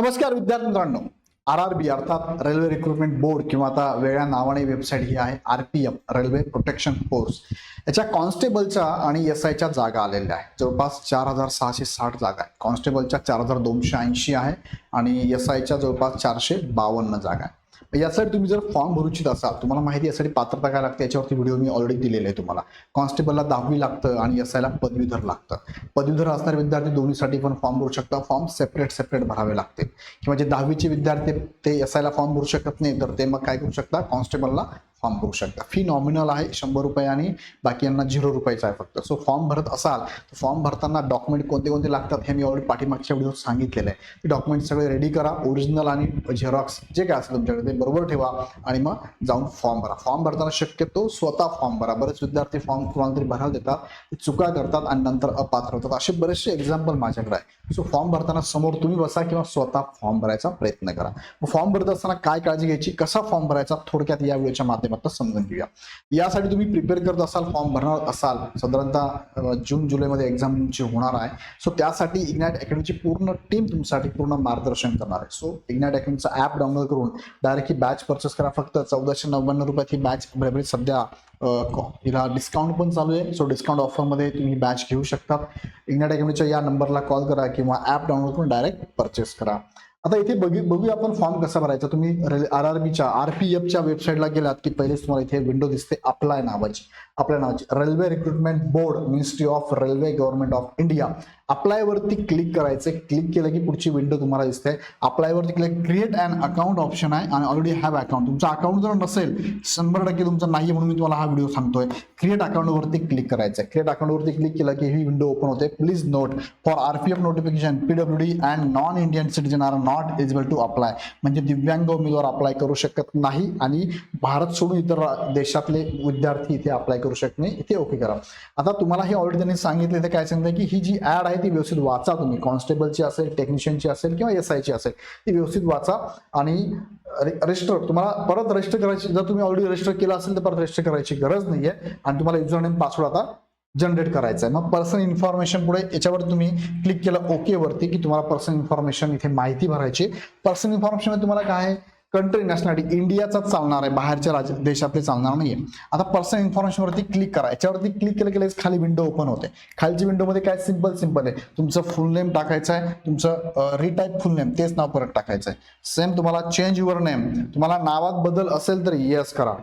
नमस्कार विद्यार्थी मित्रांनो. आर आर बी अर्थात रेल्वे रिक्रुटमेंट बोर्ड किंवा आता वेगळ्या नावाने वेबसाईट ही आहे R P F railway protection force याच्या कॉन्स्टेबलच्या आणि एस आयच्या जागा आलेल्या आहेत. जवळपास चार हजार सहाशे साठ जागा आहेत. कॉन्स्टेबलच्या चार हजार दोनशे ऐंशी आहे आणि एस आयच्या जवळपास चारशे बावन्न जागा आहे यासाठी तुम्ही जर फॉर्म भरू इच्छित असाल तुम्हाला माहिती आहे, यासाठी पात्रता काय लागते याच्यावरती व्हिडिओ मी ऑलरेडी दिलेला आहे तुम्हाला. कॉन्स्टेबलला दहावी लागतं आणि एस आयला पदवीधर लागतं. पदवीधर असणारे विद्यार्थी दोन्हीसाठी पण फॉर्म भरू शकता फॉर्म सेपरेट सेपरेट भरावे लागते. किंवा जे दहावीचे विद्यार्थी ते एस आयला फॉर्म भरू शकत नाही तर ते मग काय करू शकता कॉन्स्टेबलला फॉर्म भरू शकता. फी नॉमिनल आहे शंभर रुपये आणि बाकी यांना झिरो रुपयाचा आहे फक्त. सो फॉर्म भरत असाल तर फॉर्म भरताना डॉक्युमेंट कोणते कोणते लागतात हे मी ऑलरेडी पाठीमागच्या व्हिडिओ सांगितलेलं आहे. ते डॉक्युमेंट सगळे रेडी करा ओरिजिनल आणि झेरॉक्स जे काय असेल तुमच्याकडे ते बरोबर ठेवा आणि मग जाऊन फॉर्म भरा. फॉर्म भरताना शक्यतो स्वतः फॉर्म भरा. बरेच विद्यार्थी फॉर्म कोणाला तरी भरायला देतात ते चुका करतात आणि नंतर अपात्र होतात. असे बरेचसे एक्झाम्पल माझ्याकडे आहे. सो फॉर्म भरताना समोर तुम्ही बसा किंवा स्वतः फॉर्म भरायचा प्रयत्न करा. मग फॉर्म भरत असताना काय काळजी घ्यायची? कसा फॉर्म भरायचा? थोडक्यात या व्हिडिओच्या माध्यमातून समजून घेऊया. यासाठी तुम्ही प्रिपेअर करत असाल फॉर्म भरणार असाल साधारणतः जून जुलैमध्ये एक्झाम तुमची होणार आहे. सो त्यासाठी इग्नाइट अकॅडमीची पूर्ण टीम तुमच्यासाठी पूर्ण मार्गदर्शन करणार आहे. सो इग्नॅट अकॅडमीचा ॲप डाउनलोड करून डायरेक्ट ही बॅच परचेस करा. फक्त चौदाशे नव्याण्णव रुपयात ही बॅच बरोबर सध्या हिला डिस्काउंट पण चालू आहे. सो डिस्काउंट ऑफरमध्ये तुम्ही बॅच घेऊ शकतात. इग्नाइट अकॅडमीच्या या नंबरला कॉल करा किंवा ॲप डाउनलोड करून डायरेक्ट परचेस करा. आता इथे बघू बघूया आपण फॉर्म कसा भरायचा. तुम्ही आर आर बीच्या आर पी एफच्या वेबसाईटला गेलात की पहिलेच तुम्हाला इथे विंडो दिसते अप्लाय नावाची. आपल्या नावाची. Railway recruitment board ministry of railway government of India apply वरती क्लिक करायचं क्लिक केलं की पुढची विंडो तुम्हाला दिसते. अप्लाय वरती click create and account option आहे आणि ऑलरेडी हॅव अकाउंट तुमचा अकाउंट जर नसेल शंभर टक्के तुमचं नाही म्हणून मी तुम्हाला हा व्हिडिओ सांगतोय. क्रिएट अकाउंट वरती क्लिक करायचं क्रिएट अकाउंट वरती क्लिक केलं की ही विंडो ओपन होते. Please note for R P F notification P W D and non Indian citizen are not eligible to apply म्हणजे दिव्यांग उमेदवार अप्लाय करू शकत नाही आणि भारत सोडून इतर देशातले विद्यार्थी इथे अप्लाय करू शकत नाही. इथे ओके करा. आता तुम्हाला हे ऑलरेडी त्यांनी सांगितलं. इथे काय सांगितलं की ही जी ऍड आहे ती व्यवस्थित वाचा तुम्ही. कॉन्स्टेबलची असेल टेक्निशियनची असेल किंवा एस आयची असेल ती व्यवस्थित वाचा आणि रजिस्टर तुम्हाला परत रजिस्टर करायची जर तुम्ही ऑलरेडी रजिस्टर केलं असेल तर परत रजिस्टर करायची गरज नाहीये. आणि तुम्हाला युजर नेम पासवर्ड आता जनरेट करायचं आहे मग पर्सनल इन्फॉर्मेशन पुढे याच्यावर तुम्ही क्लिक केलं ओके वरती की तुम्हाला पर्सनल इन्फॉर्मेशन इथे माहिती भरायची पर्सनल इन्फॉर्मेशन तुम्हाला काय आहे? कंट्री नॅशनॅलिटी इंडियाचाच चालणार आहे. बाहेरच्या राज्य देशातले चालणार नाहीये. आता पर्सनल इन्फॉर्मेशन वरती क्लिक करा. याच्यावरती क्लिक केलं गेलं खाली विंडो ओपन होते. खालची विंडो मध्ये काय सिंपल सिंपल आहे. तुमचं फुल नेम टाकायचं आहे. तुमचं रिटाईप फुल नेम तेच नाव परत टाकायचं आहे. सेम तुम्हाला चेंज युअर नेम तुम्हाला नावात बदल असेल तर येस करा.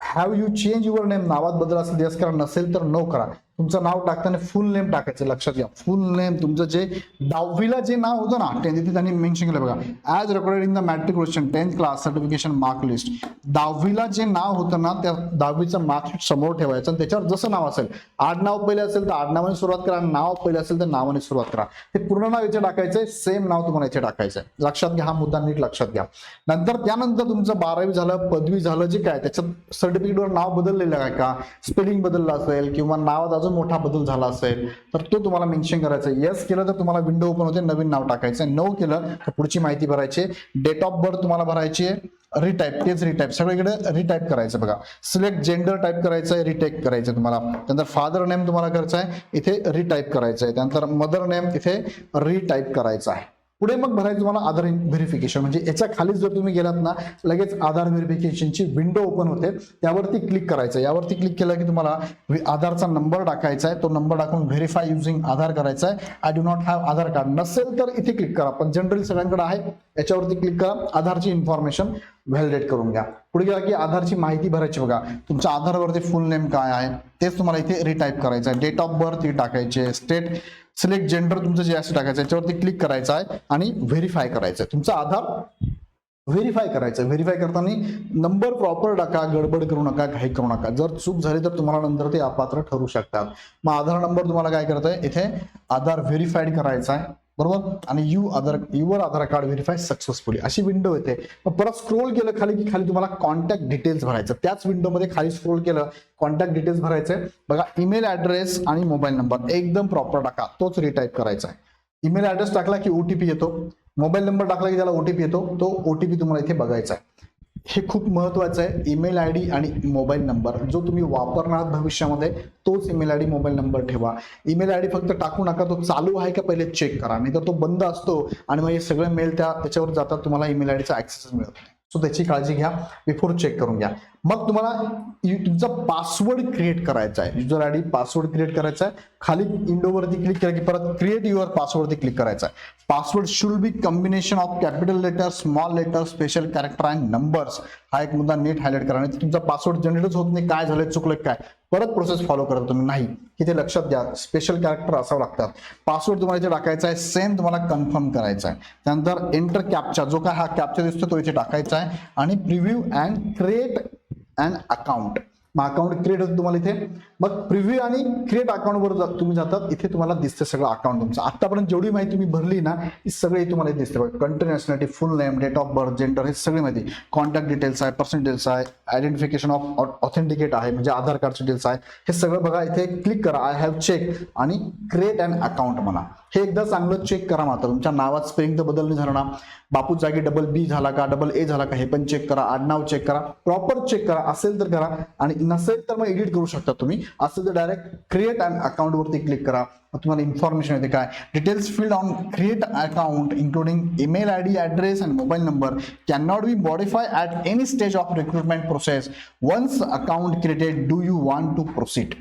Have you change your name नावात बदल असेल येस करा. नसेल तर नो करा. तुमचं नाव टाकताना फुल नेम टाकायचं लक्षात घ्या. फुल नेम तुमचं जे दहावीला जे नाव होतं ना टेन्थ त्यांनी मेन्शन केलं बघा. As recorded in the matriculation tenth class certification mark list दहावीला जे नाव होतं ना त्या दहावीचं मार्कशीट समोर ठेवायचं आणि त्याच्यावर जसं नाव असेल आडनाव पहिले असेल तर आडनावाने सुरुवात करा नाव पहिले असेल तर नावाने सुरुवात करा. हे पूर्ण नाव इथे टाकायचंय सेम नाव तुम्हाला इथे टाकायचंय. लक्षात घ्या हा मुद्दा नीट लक्षात घ्या. नंतर त्यानंतर तुमचं बारावी झालं पदवी झालं जे काय त्याच्यात सर्टिफिकेटवर नाव बदललेलं आहे का? स्पेलिंग बदललं असेल किंवा नावात अजून मोठा बदल झाला असेल तर तो तुम्हाला मेन्शन करायचा येस केलं तर तुम्हाला विंडो ओपन होते नवीन नाव टाकायचं नो केलं तर पुढची माहिती भरायची डेट ऑफ बर्थ तुम्हाला भरायची आहे. रिटाईप तेच रिटाईप सगळीकडे रिटाईप करायचं बघा. सिलेक्ट जेंडर टाईप करायचं आहे रिटाईप करायचं तुम्हाला. त्यानंतर फादर नेम तुम्हाला करायचं आहे. इथे रिटाईप करायचं आहे. त्यानंतर मदर नेम इथे रिटाईप करायचं आहे. पुढे मग भरायचं तुम्हाला आधार व्हेरिफिकेशन म्हणजे याच्या खाली जर तुम्ही गेलात ना लगेच आधार व्हेरिफिकेशनची विंडो ओपन होते. त्यावरती क्लिक करायचं. यावरती क्लिक केलं की तुम्हाला आधारचा नंबर टाकायचा आहे. तो नंबर टाकून व्हेरीफाय युझिंग आधार करायचा आहे. I do not have Aadhaar card नसेल तर इथे क्लिक करा. पण जनरली सगळ्यांकडे आहे. याच्यावरती क्लिक करा. आधारची इन्फॉर्मेशन व्हॅलिडेट करून घ्या. पुढे गेला की आधारची माहिती भरायची बघा. तुमच्या आधारवरती फुल नेम काय आहे तेच तुम्हाला इथे रिटाईप करायचं आहे. डेट ऑफ बर्थ टाकायचे स्टेट सिलेक्ट जेंडर तुमचं जे असं टाकायचं याच्यावरती क्लिक करायचं आहे आणि व्हेरीफाय करायचं आहे. तुमचा आधार व्हेरीफाय करायचं व्हेरीफाय करताना नंबर प्रॉपर टाका गडबड करू नका घाई करू नका. जर चूक झाली तर तुम्हाला नंतर ते अपात्र ठरू शकतात. मग आधार नंबर तुम्हाला काय करत इथे आधार व्हेरीफाईड करायचा आहे. बरोबर? आणि you Aadhaar your Aadhaar card verify successfully अशी विंडो येते. मग परत स्क्रोल केलं खाली की खाली तुम्हाला कॉन्टॅक्ट डिटेल्स भरायचं. त्याच विंडोमध्ये खाली स्क्रोल केलं कॉन्टॅक्ट डिटेल्स भरायचे. बघा ईमेल ऍड्रेस आणि मोबाईल नंबर एकदम प्रॉपर टाका. तोच रिटाईप करायचा आहे. ईमेल ऍड्रेस टाकला की ओटीपी येतो. मोबाईल नंबर टाकला की त्याला ओटीपी येतो. तो ओटीपी तुम्हाला इथे बघायचा आहे. हे खूप महत्वाचं आहे. ईमेल आय डी आणि मोबाईल नंबर जो तुम्ही वापरणार आहात भविष्यामध्ये तोच email I D mobile number ठेवा. ईमेल आय डी फक्त टाकू नका तो चालू आहे का पहिले चेक करा. नाही तर तो बंद असतो आणि मग हे सगळे मेल त्या त्याच्यावर जातात तुम्हाला ईमेल आय डीचा ॲक्सेस मिळत नाही. सो त्याची काळजी घ्या बिफोर चेक करून घ्या. मग तुम्हाला तुमचा पासवर्ड क्रिएट करायचा आहे. User I D password create करायचा आहे. खाली इंडोवरती क्लिक केलं की परत क्रिएट युअर पासवर्डवरती क्लिक करायचा आहे. Password should be combination of capital letter small letter special character and numbers हा एक मुद्दा नीट हायलाइट करा नाही तुमचा पासवर्ड जनरेटच होत नाही काय झालं चुकलं काय? परत प्रोसेस फॉलो करता तुम्ही. नाही. की ते लक्षात द्या स्पेशल कॅरेक्टर असावं लागतात पासवर्ड तुम्हाला इथे टाकायचा आहे. सेम तुम्हाला कन्फर्म करायचा आहे. त्यानंतर एंटर कॅप्चा जो काय हा कॅप्चा दिसतो तो इथे टाकायचा आहे. आणि preview and create and account मग अकाउंट क्रिएट होतं तुम्हाला इथे. मग प्रिव्ह्यू आणि क्रिएट अकाउंटवर जा- तुम्ही जातात. इथे तुम्हाला दिसतं सगळं अकाउंट तुमचं. आतापर्यंत जेवढी माहिती तुम्ही भरली ना ही सगळी तुम्हाला दिसते बघा. Country nationality full name date of birth gender हे सगळी माहिती. कॉन्टॅक्ट डिटेल्स आहे पर्सन आहे आयडेंटिफिकेशन ऑफ ऑथेंटिकेट आहे म्हणजे आधार कार्डचे डिटेल्स आहे. हे सगळं बघा इथे क्लिक करा. आय हॅव चेक आणि क्रिएट अँड अकाउंट म्हणा. हे एकदा चांगलं चेक करा मात्र. तुमच्या नावात स्पेलिंग तर बदल नाही झालं ना. बापू जागी डबल बी झाला का डबल ए झाला का हे पण चेक करा आडनाव चेक करा प्रॉपर चेक करा असेल तर करा. आणि नसेल तर मग एडिट करू शकता तुम्ही. असेल तर डायरेक्ट क्रिएट अँड अकाउंट वरती क्लिक करा. तुम्हाला इन्फॉर्मेशन येते काय? Details field on create account including email I D address and mobile number can not be modify at any stage of recruitment process once account created do you want to proceed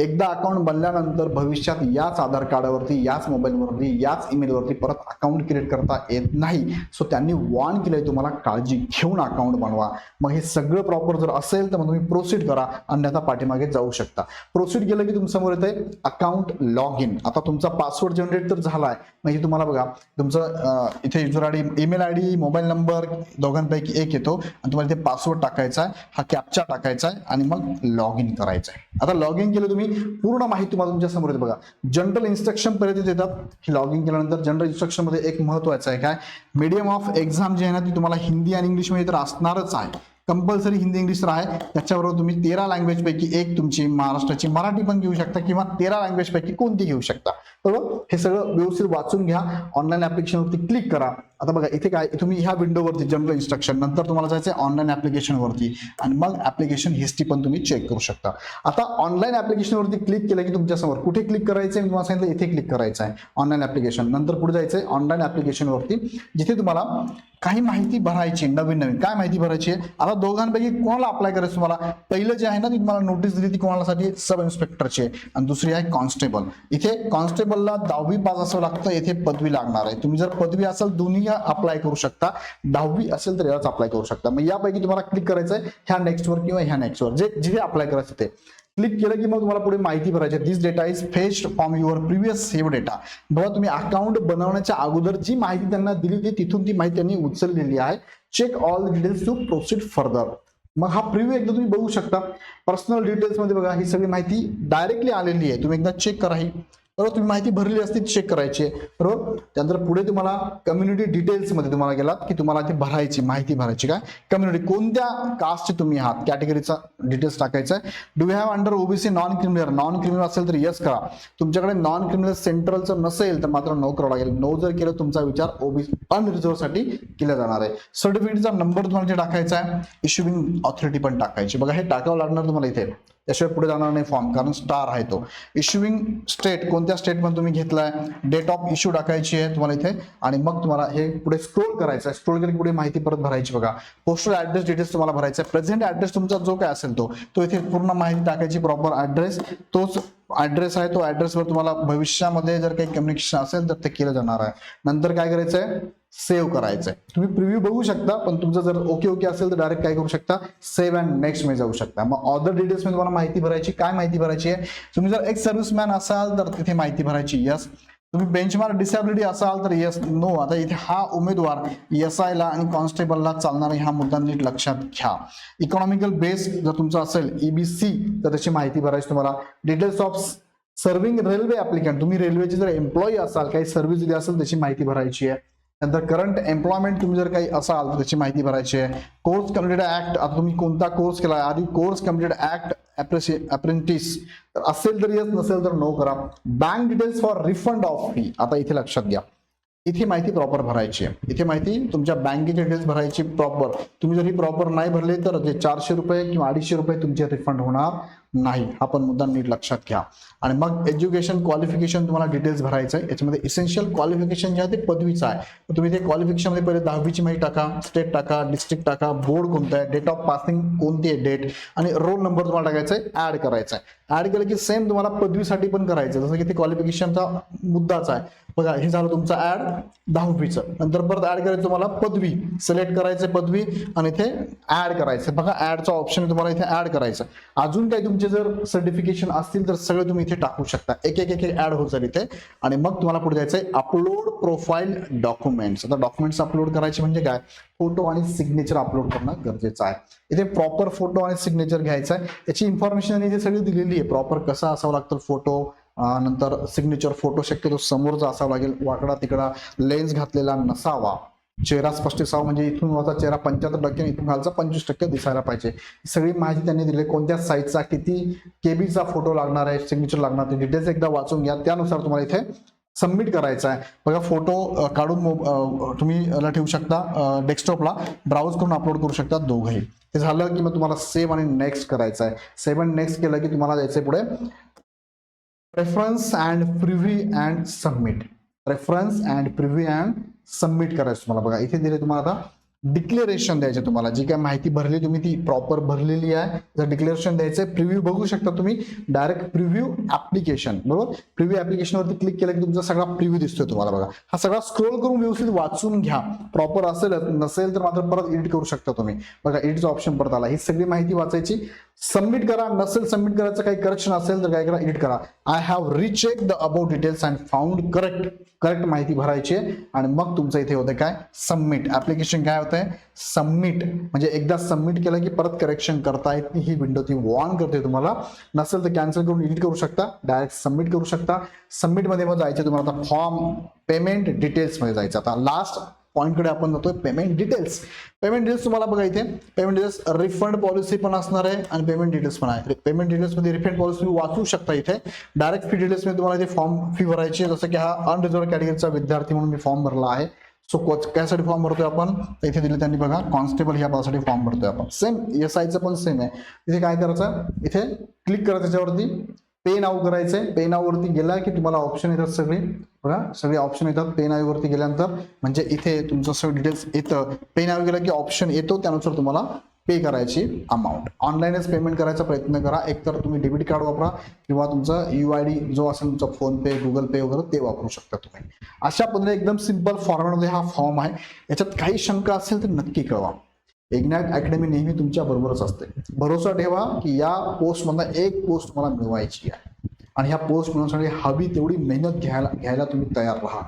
एकदा account बनल्यानंतर भविष्यात याच आधार कार्डावरती याच मोबाईलवरती याच ईमेलवरती परत account create करता येत नाही. सो त्यांनी वॉर्न केलंय तुम्हाला काळजी घेऊन अकाउंट बनवा. मग हे सगळं प्रॉपर जर असेल तर मग तुम्ही प्रोसीड करा. अन्यथा पाठीमागे जाऊ शकता. प्रोसीड केलं की तुमच्यासमोर येते अकाउंट लॉग इन आता तुमचा पासवर्ड जनरेट तर झाला आहे म्हणजे तुम्हाला बघा तुमचं इथे user I D email I D mobile number दोघांपैकी एक येतो. आणि तुम्हाला इथे पासवर्ड टाकायचा आहे. हा कॅप्चा टाकायचा आहे. आणि मग लॉग इन करायचं आहे. आता लॉग इन केलं तुम्ही पूर्ण माहिती तुम्हाला तुमच्यासमोर येते बघा. जनरल इन्स्ट्रक्शन पर्यंत येतात. हे लॉग इन केल्यानंतर जनरल इन्स्ट्रक्शनमध्ये एक महत्वाचं आहे काय? मीडियम ऑफ एक्झाम जे आहे ना ती तुम्हाला हिंदी आणि इंग्लिशमध्ये तर असणारच आहे. कंपल्सरी हिंदी इंग्लिश तर आहे त्याच्याबरोबर तुम्ही तेरा लँग्वेज पैकी एक तुमची महाराष्ट्राची मराठी पण घेऊ शकता किंवा तेरा लँग्वेज पैकी कोणती घेऊ शकता. बरोबर? हे सगळं व्यवस्थित वाचून घ्या. ऑनलाईन ऍप्लिकेशनवरती क्लिक करा. आता बघा इथे काय तुम्ही ह्या विंडोवरती जनरल इन्स्ट्रक्शन नंतर तुम्हाला जायचं ऑनलाईन ऍप्लिकेशनवरती आणि मग ऍप्लिकेशन हिस्ट्री पण तुम्ही चेक करू शकता. आता ऑनलाईन ऍप्लिकेशनवरती क्लिक केलं की तुमच्यासमोर कुठे क्लिक करायचं आहे मी तुम्हाला सांगितलं इथे क्लिक करायचं आहे ऑनलाईन ऍप्लिकेशन नंतर पुढे जायचं आहे ऑनलाईन ऍप्लिकेशनवरती जिथे तुम्हाला काही माहिती भरायची नवीन नवीन. काय माहिती भरायची आहे? आता दोघांपैकी कोणाला अप्लाय करायचं तुम्हाला? पहिलं जे आहे ना ती तुम्हाला नोटीस दिली ती कोणासाठी? सब इन्स्पेक्टरची आहे. आणि दुसरी आहे कॉन्स्टेबल इथे कॉन्स्टेबलला दहावी पास असावं लागतं येथे पदवी लागणार आहे. तुम्ही जर पदवी असेल दोन्ही अप्लाय करू शकता. दहावी असेल तर यालाच अप्लाय करू शकता. मग यापैकी तुम्हाला क्लिक करायचं आहे ह्या नेक्स्टवर किंवा ह्या नेक्स्टवर जे जिथे अप्लाय करायचं ते. क्लिक केलं की मग तुम्हाला पुढे माहिती भरायची this data is fetched from your previous save data बघा तुम्ही अकाउंट बनवण्याच्या अगोदर जी माहिती त्यांना दिली होती तिथून ती माहिती त्यांनी उचललेली आहे. Check all details to proceed further मग हा प्रिव्ह्यू एकदा तुम्ही बघू शकता. पर्सनल डिटेल्समध्ये बघा ही सगळी माहिती डायरेक्टली आलेली आहे. तुम्ही एकदा चेक करा ही. बरोबर तुम्ही माहिती भरली असती चेक करायची. बरोबर? त्यानंतर पुढे तुम्हाला कम्युनिटी डिटेल्समध्ये तुम्हाला गेलात की तुम्हाला ते भरायची माहिती भरायची. काय? कम्युनिटी कोणत्या कास्टचे तुम्ही आहात? कॅटेगरीचा डिटेल्स टाकायचा आहे. Do have under OBC non criminal non criminal असेल तर येस करा. तुमच्याकडे नॉन क्रिमिनल सेंट्रलचं नसेल तर मात्र नो करावं लागेल. नो जर केलं तुमचा विचार ओबीसी अनरिझर्वसाठी केला जाणार आहे. सर्टिफिकेटचा नंबर तुम्हाला जे टाकायचा आहे. इश्युइंग ऑथॉरिटी पण टाकायची. बघा हे टाकावं लागणार तुम्हाला इथे. त्याशिवाय पुढे जाणार नाही फॉर्म कारण स्टार आहे तो. इश्युइंग स्टेट कोणत्या स्टेटमध्ये तुम्ही घेतलाय? डेट ऑफ इश्यू टाकायची आहे तुम्हाला इथे. आणि मग तुम्हाला हे पुढे स्क्रोल करायचं आहे. स्क्रोल केलं की पुढे माहिती परत भरायची बघा. पोस्टल ऍड्रेस डिटेल्स तुम्हाला भरायचा आहे. प्रेझेंट ऍड्रेस तुमचा जो काय असेल तो तो इथे पूर्ण माहिती टाकायची प्रॉपर ऍड्रेस तोच ऍड्रेस आहे तो ऍड्रेसवर तुम्हाला भविष्यामध्ये जर काही कम्युनिकेशन असेल तर ते केलं जाणार आहे. नंतर काय करायचं आहे सेव्ह करायचंय. तुम्ही प्रिव्ह्यू बघू शकता पण तुमचं जर ओके ओके असेल तर डायरेक्ट काय करू शकता सेव्ह अँड नेक्स्टमध्ये जाऊ शकता. मग ऑदर डिटेल्समध्ये तुम्हाला माहिती भरायची काय माहिती भरायची आहे? तुम्ही जर एक सर्व्हिसमॅन असाल तर तिथे माहिती भरायची यस तुम्ही बेंचमार्क डिसॅबिलिटी असाल तर येस नो आता इथे हा उमेदवार एस आयला आणि कॉन्स्टेबलला चालणारा हा मुद्दा नीट लक्षात घ्या. इकॉनॉमिकल बेस जर तुमचा असेल ईबीसी तर त्याची माहिती भरायची तुम्हाला. Details of serving railway applicant तुम्ही रेल्वेचे जर एम्प्लॉई असाल काही सर्व्हिस दिली असेल त्याची माहिती भरायची आहे. नंतर करंट एम्प्लॉयमेंट तुम्ही जर काही असाल तर त्याची माहिती भरायची आहे. कोर्स कम्प्लिटेड ऍक्ट आता तुम्ही कोणता कोर्स केला? आधी कोर्स कंप्लीट ऍक्ट अप्रेंटिस तर असेल तर येस नसेल तर नो करा. Bank details for refund of fee आता इथे लक्षात घ्या. इथे माहिती प्रॉपर भरायची आहे. इथे माहिती तुमच्या बँकेचे डिटेल्स भरायची प्रॉपर तुम्ही जर ही प्रॉपर नाही भरले तर जे चारशे रुपये किंवा अडीचशे रुपये तुमचे रिफंड होणार. नाही. हा पण मुद्दा नीट लक्षात घ्या. आणि मग एज्युकेशन क्वालिफिकेशन तुम्हाला डिटेल्स भरायचं आहे. याच्यामध्ये इसेन्शियल क्वालिफिकेशन जे आहे ते पदवीचं आहे. तुम्ही ते क्वालिफिकेशनमध्ये पहिले दहावीची माहिती टाका स्टेट टाका डिस्ट्रिक्ट टाका बोर्ड कोणतं आहे डेट ऑफ पासिंग कोणती आहे डेट आणि रोल नंबर तुम्हाला टाकायचा आहे ऍड करायचा आहे. ऍड केलं की सेम तुम्हाला पदवीसाठी पण करायचं आहे. जसं की ते क्वालिफिकेशनचा मुद्दाच आहे. बघा हे झालं तुमचं ऍड दहावीचं. नंतर परत ऍड करायचं तुम्हाला पदवी. सिलेक्ट करायचं पदवी आणि इथे ऍड करायचं बघा ऍडचा ऑप्शन तुम्हाला इथे ऍड करायचं अजून काही तुमचं जर सर्टिफिकेशन असतील तर सगळे तुम्ही इथे टाकू शकता. एक एक एक ऍड होत जाईल इथे. आणि मग तुम्हाला पुढे जायचंय अपलोड प्रोफाईल डॉक्युमेंट्स आता डॉक्युमेंट्स अपलोड करायचे म्हणजे काय? फोटो आणि सिग्नेचर अपलोड करणं गरजेचं आहे. इथे प्रॉपर फोटो आणि सिग्नेचर घ्यायचं आहे. याची इन्फॉर्मेशन इथे सगळी दिलेली आहे. प्रॉपर कसा असावं लागतं फोटो नंतर सिग्नेचर फोटो शक्यतो समोरचा असावा लागेल. वाकडा तिकडा लेन्स घातलेला नसावा. चेहरा स्पष्टीसावा म्हणजे इथून वरचा चेहरा पंच्याहत्तर टक्के इथून खालचा पंचवीस टक्के दिसायला पाहिजे. सगळी माहिती त्यांनी दिली. कोणत्या साईजचा किती केबीचा फोटो लागणार आहे सिग्नेचर लागणार ते डिटेल्स एकदा वाचून घ्या. त्यानुसार तुम्हाला इथे सबमिट करायचा आहे. बघा फोटो काढून तुम्ही याला ठेवू शकता डेस्कटॉपला ब्राउज करून अपलोड करू शकता दोघंही. ते झालं की मग तुम्हाला सेव्ह आणि नेक्स्ट करायचं आहे. सेव्ह आणि नेक्स्ट केलं की तुम्हाला जायचंय पुढे. Preference and preview and submit reference and preview and submit करायचं तुम्हाला. बघा इथे दिले तुम्हाला आता डिक्लेरेशन द्यायचे तुम्हाला. जी काय माहिती भरली तुम्ही ती प्रॉपर भरलेली आहे. जर डिक्लेरेशन द्यायचं आहे प्रिव्ह्यू बघू शकता तुम्ही. डायरेक्ट प्रिव्ह्यू ऍप्लिकेशन बरोबर? प्रिव्ह्यू ऍप्लिकेशनवरती क्लिक केलं की तुमचा सगळा प्रिव्ह्यू दिसतोय तुम्हाला बघा. हा सगळा स्क्रोल करून व्यवस्थित वाचून घ्या. प्रॉपर असेल नसेल तर मात्र परत एडिट करू शकता तुम्ही. बघा एडिटचा ऑप्शन परत आला. ही सगळी माहिती वाचायची. सबमिट करा. नसेल सबमिट करायचं काही करेक्शन असेल तर काय करा? एडिट करा. I have recheck the about details and found correct correct माहिती भरायची आहे. आणि मग तुमचं इथे होतं काय? सबमिट ऍप्लिकेशन काय होतंय सबमिट म्हणजे एकदा सबमिट केलं की परत करेक्शन करता येत ही विंडो ती वॉर्न करते तुम्हाला. नसेल तर कॅन्सल करून एडिट करू शकता डायरेक्ट सबमिट करू शकता. सबमिटमध्ये मग जायचं तुम्हाला आता फॉर्म पेमेंट डिटेल्समध्ये जायचं. आता लास्ट पॉईंटकडे आपण जातोय पेमेंट डिटेल्स पेमेंट डिटेल्स तुम्हाला बघा इथे. पेमेंट डिटेल्स रिफंड पॉलिसी पण असणार आहे आणि पेमेंट डिटेल्स पण आहे. पेमेंट डिटेल्समध्ये रिफंड पॉलिसी तुम्ही वाचू शकता इथे. डायरेक्ट फी डिटेल्समध्ये तुम्हाला इथे फॉर्म फी भरायची जसं की हा अनरिझर्व कॅटेगरीचा विद्यार्थी म्हणून मी फॉर्म भरला आहे. सो कोच कशासाठी फॉर्म भरतोय आपण. तर इथे दिले त्यांनी बघा कॉन्स्टेबल ह्या पदासाठी फॉर्म भरतोय आपण. सेम एस आयचं पण सेम आहे. इथे काय करायचं? इथे क्लिक करायचं त्याच्यावरती. पे नाव करायचंय पे नाव वरती गेला की तुम्हाला ऑप्शन येतात सगळे. बघा सगळे ऑप्शन येतात. पे नाव वरती गेल्यानंतर म्हणजे इथे तुमचं सगळं डिटेल्स येतं. पे नाव गेलं की ऑप्शन येतो त्यानुसार तुम्हाला पे करायची अमाऊंट ऑनलाईनच पेमेंट करायचा प्रयत्न करा. एकतर तुम्ही डेबिट कार्ड वापरा किंवा तुमचा यू आय डी जो असेल तुमचा फोन पे गुगल पे वगैरे ते वापरू शकता तुम्ही. अशा पद्धतीने एकदम सिंपल फॉर्मॅटमध्ये हा फॉर्म आहे. याच्यात काही शंका असेल तर नक्की कळवा. इग्नॅट अकॅडमी नेहमी तुमच्या बरोबरच असते. भरोसा ठेवा की या पोस्टमधनं एक पोस्ट तुम्हाला मिळवायची आहे. आणि ह्या पोस्ट मिळवण्यासाठी हवी तेवढी मेहनत घ्यायला घ्यायला तुम्ही तयार राहा.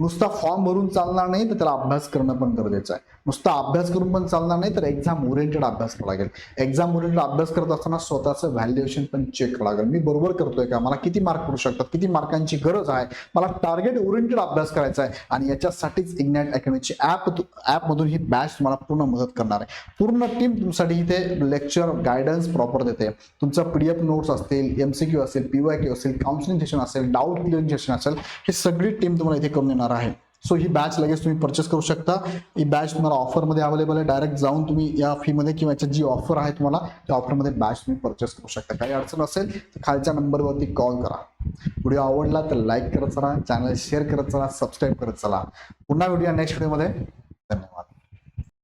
नुसता फॉर्म भरून चालणार नाही तर त्याला अभ्यास करणं पण गरजेचं आहे. नुसता अभ्यास करून पण चालणार नाही तर एक्झाम ओरिएंटेड अभ्यास करावा लागेल. एक्झाम ओरिएंटेड अभ्यास करत असताना स्वतःचं व्हॅल्युएशन पण चेक करावं लागेल. मी बरोबर करतोय का? मला किती मार्क पडू शकतात? किती मार्कांची गरज आहे? मला टार्गेट ओरिएंटेड अभ्यास करायचा आहे. आणि याच्यासाठीच इग्नॅट अकॅडमीची ॲप ॲपमधून ही बॅच तुम्हाला पूर्ण मदत करणार आहे. पूर्ण टीम तुमच्यासाठी इथे लेक्चर गायडन्स प्रॉपर देते. तुमचा एफ नोट्स असतील एमसीक्यू असेल पीवाय क्यू असेल काउन्सिलिंग सेशन असेल डाऊट क्लिअरिंग सेशन असेल हे सगळी टीम तुम्हाला इथे करून देणार आहे. सो ही बॅच लगेच तुम्ही परचेस करू शकता. ही बॅच तुम्हाला ऑफरमध्ये अवेलेबल आहे. डायरेक्ट जाऊन तुम्ही या फीमध्ये किंवा याच्यात जी ऑफर आहे तुम्हाला त्या ऑफरमध्ये बॅच तुम्ही परचेस करू शकता. काही अडचण असेल तर खालच्या नंबरवरती कॉल करा. व्हिडिओ आवडला तर लाईक करत चला. चॅनल शेअर करत चला. सबस्क्राईब करत चला. पुन्हा व्हिडिओ नेक्स्ट व्हिडिओमध्ये धन्यवाद.